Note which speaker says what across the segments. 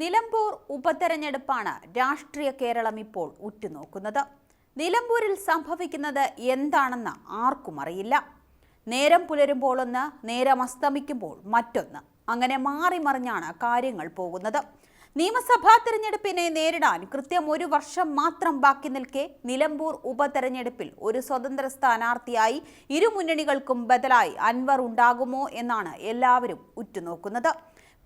Speaker 1: നിലമ്പൂർ ഉപതെരഞ്ഞെടുപ്പാണ് രാഷ്ട്രീയ കേരളം ഇപ്പോൾ ഉറ്റുനോക്കുന്നത്. നിലമ്പൂരിൽ സംഭവിക്കുന്നത് എന്താണെന്ന് ആർക്കും അറിയില്ല. നേരം പുലരുമ്പോൾ ഒന്ന് നേരം അസ്തമിക്കുമ്പോൾ മറ്റൊന്ന്. അങ്ങനെ മാറി മറിഞ്ഞാണ് കാര്യങ്ങൾ പോകുന്നത്. നിയമസഭാ തെരഞ്ഞെടുപ്പിനെ നേരിടാൻ കൃത്യം ഒരു വർഷം മാത്രം ബാക്കി നിൽക്കെ നിലമ്പൂർ ഉപതെരഞ്ഞെടുപ്പിൽ ഒരു സ്വതന്ത്ര സ്ഥാനാർത്ഥിയായി ഇരു മുന്നണികൾക്കും ബദലായി അൻവർ ഉണ്ടാകുമോ എന്നാണ് എല്ലാവരും ഉറ്റുനോക്കുന്നത്.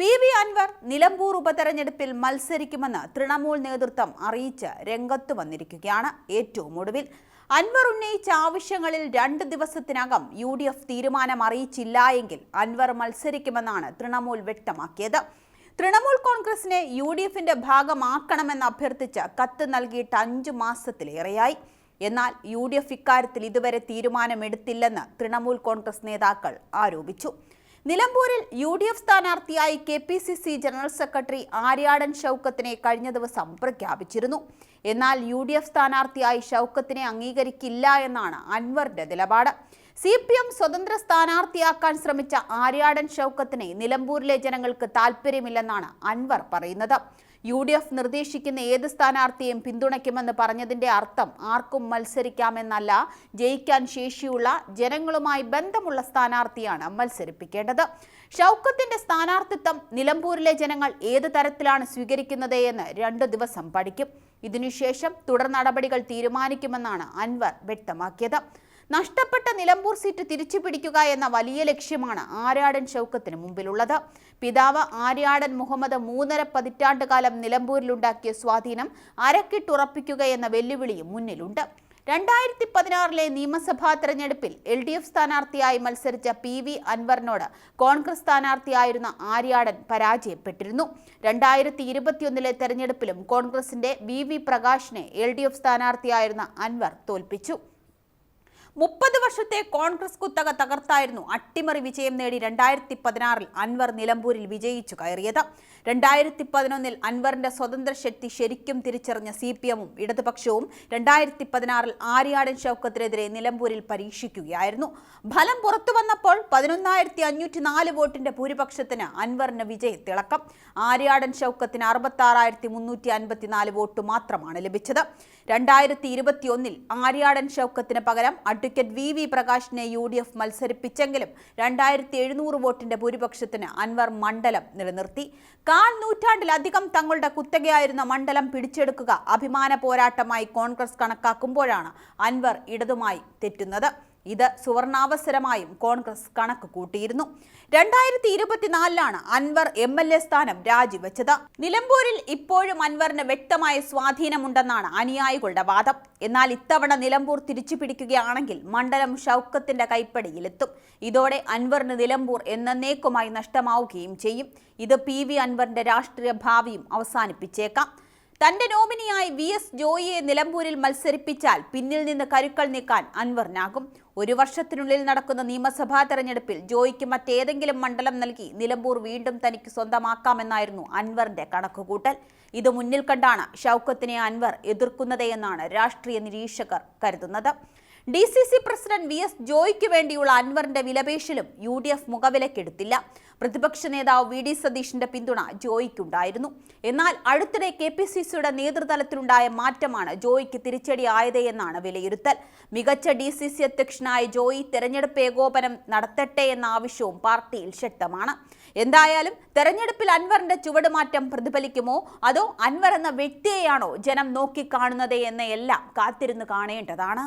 Speaker 1: പി വി അൻവർ നിലമ്പൂർ ഉപതെരഞ്ഞെടുപ്പിൽ മത്സരിക്കുമെന്ന് തൃണമൂൽ നേതൃത്വം അറിയിച്ച് രംഗത്ത് വന്നിരിക്കുകയാണ്. ഏറ്റവും ഒടുവിൽ അൻവർ ഉന്നയിച്ച ആവശ്യങ്ങളിൽ രണ്ട് ദിവസത്തിനകം യു ഡി എഫ് തീരുമാനം അറിയിച്ചില്ല എങ്കിൽ അൻവർ മത്സരിക്കുമെന്നാണ് തൃണമൂൽ വ്യക്തമാക്കിയത്. തൃണമൂൽ കോൺഗ്രസിനെ യു ഡി എഫിന്റെ ഭാഗമാക്കണമെന്ന് അഭ്യർത്ഥിച്ച് കത്ത് നൽകിയിട്ട് അഞ്ചു മാസത്തിലേറെയായി. എന്നാൽ യു ഡി എഫ് ഇക്കാര്യത്തിൽ ഇതുവരെ തീരുമാനമെടുത്തില്ലെന്ന് തൃണമൂൽ കോൺഗ്രസ് നേതാക്കൾ ആരോപിച്ചു. നിലമ്പൂരിൽ യു ഡി എഫ് സ്ഥാനാർത്ഥിയായി K P C C general secretary Aryadan ഷൗക്കത്തിനെ കഴിഞ്ഞ ദിവസം പ്രഖ്യാപിച്ചിരുന്നു. എന്നാൽ യു ഡി എഫ് സ്ഥാനാർത്ഥിയായി ഷൗക്കത്തിനെ അംഗീകരിക്കില്ല എന്നാണ് അൻവറിന്റെ നിലപാട്. സി പി എം സ്വതന്ത്ര സ്ഥാനാർത്ഥിയാക്കാൻ ശ്രമിച്ച ആര്യാടൻ ഷൗക്കത്തിനെ നിലമ്പൂരിലെ ജനങ്ങൾക്ക് താല്പര്യമില്ലെന്നാണ് അൻവർ പറയുന്നത്. യു ഡി എഫ് നിർദ്ദേശിക്കുന്ന ഏത് സ്ഥാനാർത്ഥിയെയും പിന്തുണയ്ക്കുമെന്ന് പറഞ്ഞതിന്റെ അർത്ഥം ആർക്കും മത്സരിക്കാമെന്നല്ല. ജയിക്കാൻ ശേഷിയുള്ള ജനങ്ങളുമായി ബന്ധമുള്ള സ്ഥാനാർത്ഥിയാണ് മത്സരിപ്പിക്കേണ്ടത്. ഷൗക്കത്തിന്റെ സ്ഥാനാർത്ഥിത്വം നിലമ്പൂരിലെ ജനങ്ങൾ ഏത് തരത്തിലാണ് സ്വീകരിക്കുന്നത് എന്ന് രണ്ടു ദിവസം പഠിക്കും. ഇതിനുശേഷം തുടർ നടപടികൾ തീരുമാനിക്കുമെന്നാണ് അൻവർ വ്യക്തമാക്കിയത്. നഷ്ടപ്പെട്ട നിലമ്പൂർ സീറ്റ് തിരിച്ചു പിടിക്കുക എന്ന വലിയ ലക്ഷ്യമാണ് ആര്യാടൻ ഷൗക്കത്തിന് മുമ്പിലുള്ളത്. പിതാവ് ആര്യാടൻ മുഹമ്മദ് മൂന്നര പതിറ്റാണ്ട് കാലം നിലമ്പൂരിലുണ്ടാക്കിയ സ്വാധീനം അരക്കിട്ടുറപ്പിക്കുക എന്ന വെല്ലുവിളിയും മുന്നിലുണ്ട്. രണ്ടായിരത്തി പതിനാറിലെ നിയമസഭാ തെരഞ്ഞെടുപ്പിൽ എൽ ഡി എഫ് സ്ഥാനാർത്ഥിയായി മത്സരിച്ച പി വി അൻവറിനോട് കോൺഗ്രസ് സ്ഥാനാർത്ഥിയായിരുന്ന ആര്യാടൻ പരാജയപ്പെട്ടിരുന്നു. രണ്ടായിരത്തി ഇരുപത്തിയൊന്നിലെ തെരഞ്ഞെടുപ്പിലും കോൺഗ്രസിന്റെ വി വി പ്രകാശിനെ എൽ ഡി എഫ് സ്ഥാനാർത്ഥിയായിരുന്ന അൻവർ തോൽപ്പിച്ചു. മുപ്പത് വർഷത്തെ കോൺഗ്രസ് കുത്തക തകർത്തായിരുന്നു അട്ടിമറി വിജയം നേടി രണ്ടായിരത്തി പതിനാറിൽ അൻവർ നിലമ്പൂരിൽ വിജയിച്ചു കയറിയത്. രണ്ടായിരത്തി പതിനൊന്നിൽ അൻവറിന്റെ സ്വതന്ത്ര ശക്തി ശരിക്കും തിരിച്ചറിഞ്ഞ സി പി എമ്മും ഇടതുപക്ഷവും രണ്ടായിരത്തി പതിനാറിൽ ആര്യാടൻ ഷൗക്കത്തിനെതിരെ നിലമ്പൂരിൽ പരീക്ഷിക്കുകയായിരുന്നു. ഫലം പുറത്തു വന്നപ്പോൾ പതിനൊന്നായിരത്തി അഞ്ഞൂറ്റി നാല് വോട്ടിന്റെ ഭൂരിപക്ഷത്തിന് അൻവറിന് വിജയ തിളക്കം. ആര്യാടൻ ഷൗക്കത്തിന് അറുപത്തി ആറായിരത്തി മുന്നൂറ്റി അൻപത്തിനാല് വോട്ട് മാത്രമാണ് ലഭിച്ചത്. രണ്ടായിരത്തി ഇരുപത്തിയൊന്നിൽ ആര്യാടൻ ഷൗക്കത്തിന് പകരം അഡ്വക്കേറ്റ് വി വി പ്രകാശിനെ യു ഡി എഫ് മത്സരിപ്പിച്ചെങ്കിലും രണ്ടായിരത്തി എഴുന്നൂറ് വോട്ടിന്റെ ഭൂരിപക്ഷത്തിന് അൻവർ മണ്ഡലം നിലനിർത്തി. കാൽ നൂറ്റാണ്ടിലധികം തങ്ങളുടെ കുത്തകയായിരുന്ന മണ്ഡലം പിടിച്ചെടുക്കുക അഭിമാന പോരാട്ടമായി കോൺഗ്രസ് കണക്കാക്കുമ്പോഴാണ് അൻവർ ഇടതുമായി തെറ്റുന്നത്. ഇത് സുവർണാവസരമായും കോൺഗ്രസ് കണക്ക് കൂട്ടിയിരുന്നു. രണ്ടായിരത്തി ഇരുപത്തിനാലിലാണ് അൻവർ എം എൽ എ സ്ഥാനം രാജിവെച്ചത്. നിലമ്പൂരിൽ ഇപ്പോഴും അൻവറിന് വ്യക്തമായ സ്വാധീനമുണ്ടെന്നാണ് അനുയായികളുടെ വാദം. എന്നാൽ ഇത്തവണ നിലമ്പൂർ തിരിച്ചു പിടിക്കുകയാണെങ്കിൽ മണ്ഡലം ഷൗക്കത്തിന്റെ കൈപ്പടിയിലെത്തും. ഇതോടെ അൻവറിന് നിലമ്പൂർ എന്നേക്കുമായി നഷ്ടമാവുകയും ചെയ്യും. ഇത് പി വി അൻവറിന്റെ രാഷ്ട്രീയ ഭാവിയും അവസാനിപ്പിച്ചേക്കാം. തന്റെ നോമിനിയായി വി എസ് ജോയിയെ നിലമ്പൂരിൽ മത്സരിപ്പിച്ചാൽ പിന്നിൽ നിന്ന് കരുക്കൾ നീക്കാൻ അൻവറിനാകും. ഒരു വർഷത്തിനുള്ളിൽ നടക്കുന്ന നിയമസഭാ തെരഞ്ഞെടുപ്പിൽ ജോയിക്ക് മറ്റേതെങ്കിലും മണ്ഡലം നൽകി നിലമ്പൂർ വീണ്ടും തനിക്ക് സ്വന്തമാക്കാമെന്നായിരുന്നു അൻവറിന്റെ കണക്കുകൂട്ടൽ. ഇത് മുന്നിൽ കണ്ടാണ് ഷൗക്കത്തിനെ അൻവർ എതിർക്കുന്നതെന്നാണ് രാഷ്ട്രീയ നിരീക്ഷകർ കരുതുന്നത്. D C C president V S ജോയ്ക്ക് വേണ്ടിയുള്ള അൻവറിന്റെ വിലപേശലും യു ഡി എഫ് മുഖവിലക്കെടുത്തില്ല. പ്രതിപക്ഷ നേതാവ് വി ഡി സതീഷിന്റെ പിന്തുണ ജോയിക്കുണ്ടായിരുന്നു. എന്നാൽ അടുത്തിടെ കെ പി സി സിയുടെ നേതൃതലത്തിലുണ്ടായ മാറ്റമാണ് ജോയിക്ക് തിരിച്ചടിയായത് എന്നാണ് വിലയിരുത്തൽ. മികച്ച ഡി സി സി അധ്യക്ഷനായ ജോയി തെരഞ്ഞെടുപ്പ് ഏകോപനം നടത്തട്ടെ എന്ന ആവശ്യവും പാർട്ടിയിൽ ശക്തമാണ്. എന്തായാലും തെരഞ്ഞെടുപ്പിൽ അൻവറിന്റെ ചുവടുമാറ്റം പ്രതിഫലിക്കുമോ? അതോ അൻവർ എന്ന വ്യക്തിയെയാണോ ജനം നോക്കിക്കാണുന്നത് എന്നെല്ലാം കാത്തിരുന്ന് കാണേണ്ടതാണ്.